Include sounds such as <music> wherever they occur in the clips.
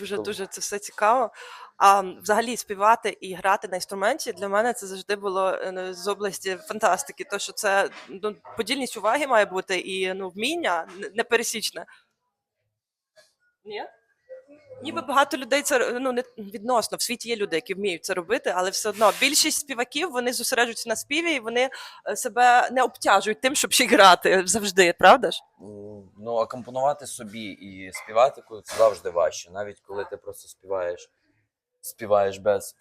Дуже дуже це все цікаво. А взагалі співати і грати на інструменті для мене це завжди було е, ну, з області фантастики. То що це ну, подільність уваги має бути і ну, вміння непересічне. Ні? Ніби багато людей це ну не відносно. В світі є люди, які вміють це робити, але все одно більшість співаків вони зосереджуються на співі і вони е, себе не обтяжують тим, щоб ще й грати завжди, правда ж? Ну, акомпонувати собі і співати це завжди важче. Навіть коли ти просто співаєш, співаєш без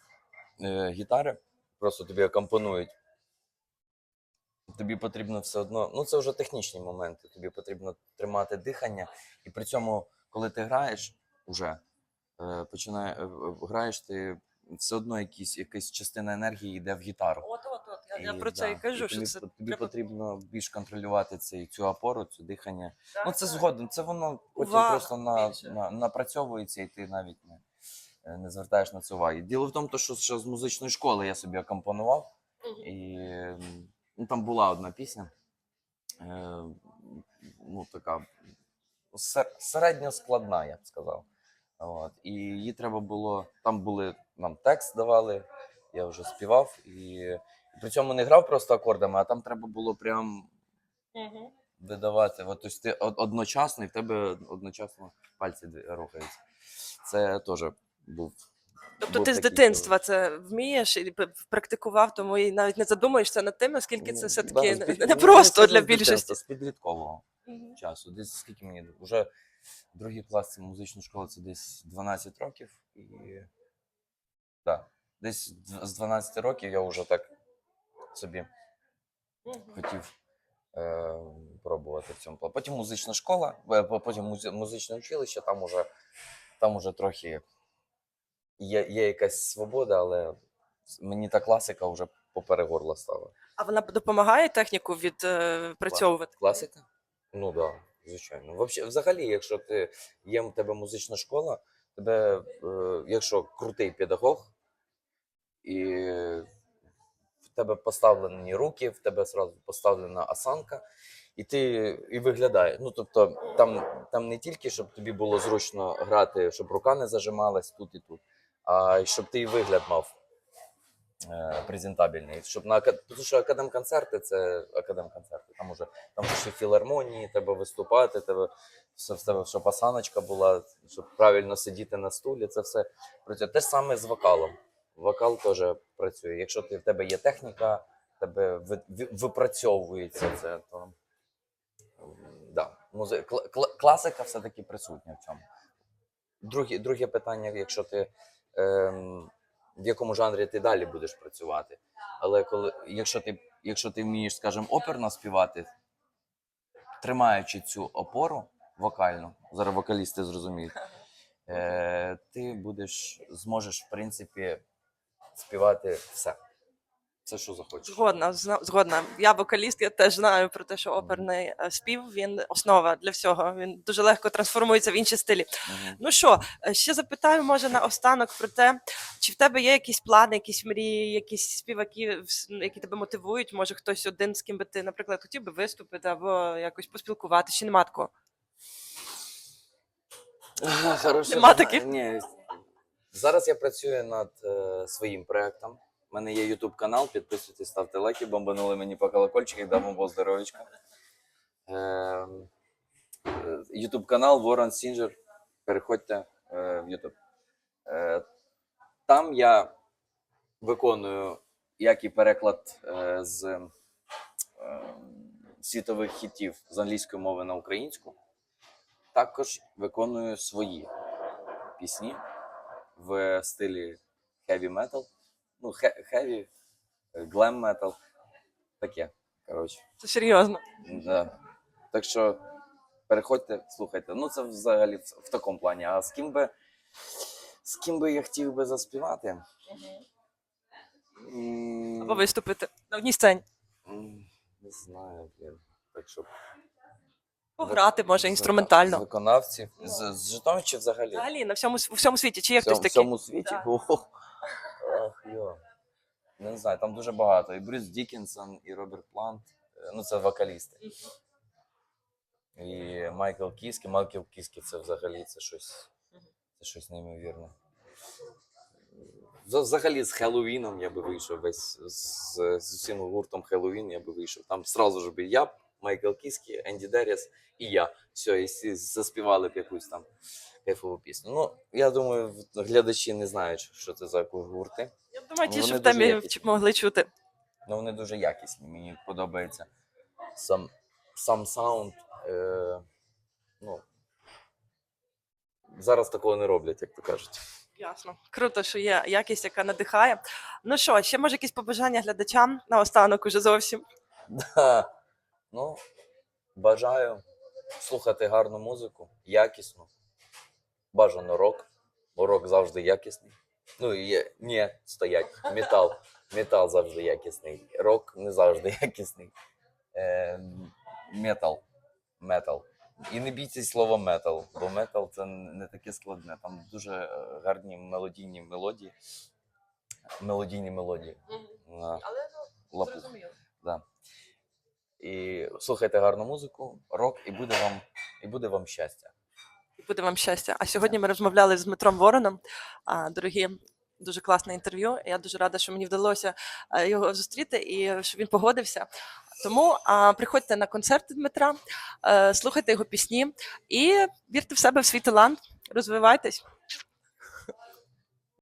е, гітари, просто тобі акомпонують. Тобі потрібно все одно. Ну, це вже технічні моменти. Тобі потрібно тримати дихання, і при цьому, коли ти граєш, уже е, починає, е, е, граєш, ти все одно якісь, якась частина енергії йде в гітару. От. Я, я І, про це і да, кажу, що тобі, це тобі треба потрібно більш контролювати цей, цю опору, цю дихання. Так, ну, це так. згодом, це воно потім Увага просто на, на, напрацьовується, і ти навіть не, е, не звертаєш на це уваги. Діло в тому, що ще з музичної школи я собі акомпонував, і ну, там була одна пісня, е, ну, така сер- середньо складна, я б сказав. От. І її треба було. Там були нам текст давали, я вже співав, і при цьому не грав просто акордами, а там треба було прям Мгм. видавати. От, тобто ти од- одночасно, і в тебе одночасно пальці дві- рухаються. Це теж був. Тобто був ти з такий дитинства це вмієш і п- практикував, тому і навіть не задумуєшся над тим, наскільки це Ну, все да, таки з під- не ну, просто для з дитинства, більшості. З підліткового часу. Десь скільки мені вже другий клас це музична школа, це десь 12 років. І так, десь дв- з 12 років я вже так собі хотів е, пробувати в цьому. плані. Потім музична школа, е, потім музичне училище, там уже, там уже трохи є, є якась свобода, але мені та класика вже поперек горла стала. А вона допомагає техніку відпрацьовувати? Класика? Ну так, да, звичайно. Вообще, взагалі, якщо ти є в тебе музична школа, тебе, е, якщо крутий педагог, і тебе поставлені руки, в тебе зразу поставлена осанка, і ти і виглядає. Ну, тобто, там, там не тільки, щоб тобі було зручно грати, щоб рука не зажималась тут і тут, а й щоб ти і вигляд мав е, презентабельний. Щоб на тому що академ-концерти це академ-концерти. Там уже там ще філармонії, треба виступати, тебе все в щоб осаночка була, щоб правильно сидіти на стулі. Це все. Те ж саме з вокалом. Вокал теж працює. Якщо ти, в тебе є техніка, в тебе ви- ви- випрацьовується це, то да. Музи... кла- кла- класика все-таки присутня в цьому. Друге, друге питання, якщо ти ем, в якому жанрі ти далі будеш працювати. Але коли, якщо ти, якщо ти вмієш, скажімо, оперно співати, тримаючи цю опору вокальну, зараз вокалісти зрозуміють, е, ти будеш, зможеш, в принципі, співати все. Все, що захочеш. Згодна, згодна. Я вокаліст, я теж знаю про те, що оперний е, спів він основа для всього. Він дуже легко трансформується в інші стилі. Мгм. Ну що, е, ще запитаю, може, на останок про те, чи в тебе є якісь плани, якісь мрії, якісь співаки, які тебе мотивують? Може, хтось один, з ким би ти, наприклад, хотів би виступити або якось поспілкуватися, чи нема такого? Нема таких? Ні. Зараз я працюю над е, своїм проектом. У мене є YouTube канал, підписуйтесь, ставте лайки, бомбанули мені по колокольчики, дам вам Бог здоров'ячка. Е, е, YouTube канал Ворон Сінджер. Переходьте е, в YouTube. Е, там я виконую як і переклад е, з е, світових хітів з англійської мови на українську також виконую свої пісні в стилі heavy metal. Ну, heavy, glam metal. Таке. Коротше. Це серйозно. Да. Так що переходьте, слухайте. Ну, це взагалі в, в такому плані. А з ким би. З ким би я хотів би заспівати? Або виступити на одній сцені. Не знаю, блін. Так що. Пограти, може, інструментально. З виконавців. З, з Житомир чи взагалі? Взагалі, на всьому, у всьому світі, чи є хтось такий? всьому світі. Так. Ох, йо. Не знаю, там дуже багато. І Брюс Дікінсон, і Роберт Плант. Е, Ну, це вокалісти. І Майкл Кіскі. Майкл Кіскі це взагалі це щось. Це щось неймовірне. Взагалі з Хеллоуіном я би вийшов весь з, з усім гуртом Хеллоуін я би вийшов. Там сразу ж би я, Майкл Кіскі, Енді Деріс і я. Все, і всі заспівали б якусь там кайфову пісню. Ну, я думаю, глядачі не знають, що це за гурти. Я думаю, ті, Ну, що в темі якісні. могли чути. Ну, вони дуже якісні. Мені подобається сам, сам саунд. Е, ну, зараз такого не роблять, як то кажуть. Ясно. Круто, що є якість, яка надихає. Ну що, ще може якісь побажання глядачам наостанок уже зовсім. <laughs> Да. Ну, бажаю слухати гарну музику, якісну. Бажано рок, бо рок завжди якісний. Ну, є, ні, стоять. Метал. Метал завжди якісний. Рок не завжди якісний. Е, метал. Метал. І не бійтесь слова метал, бо метал це не таке складне. Там дуже е, гарні мелодійні мелодії. Мелодійні мелодії. На Але лапу. Да. І слухайте гарну музику, рок, і буде вам, і буде вам щастя. І буде вам щастя. А сьогодні ми розмовляли з Дмитром Вороном. А, Дорогі, дуже класне інтерв'ю. Я дуже рада, що мені вдалося е, його зустріти і що він погодився. Тому а, приходьте на концерти Дмитра, е, слухайте його пісні і вірте в себе в свій талант, розвивайтесь.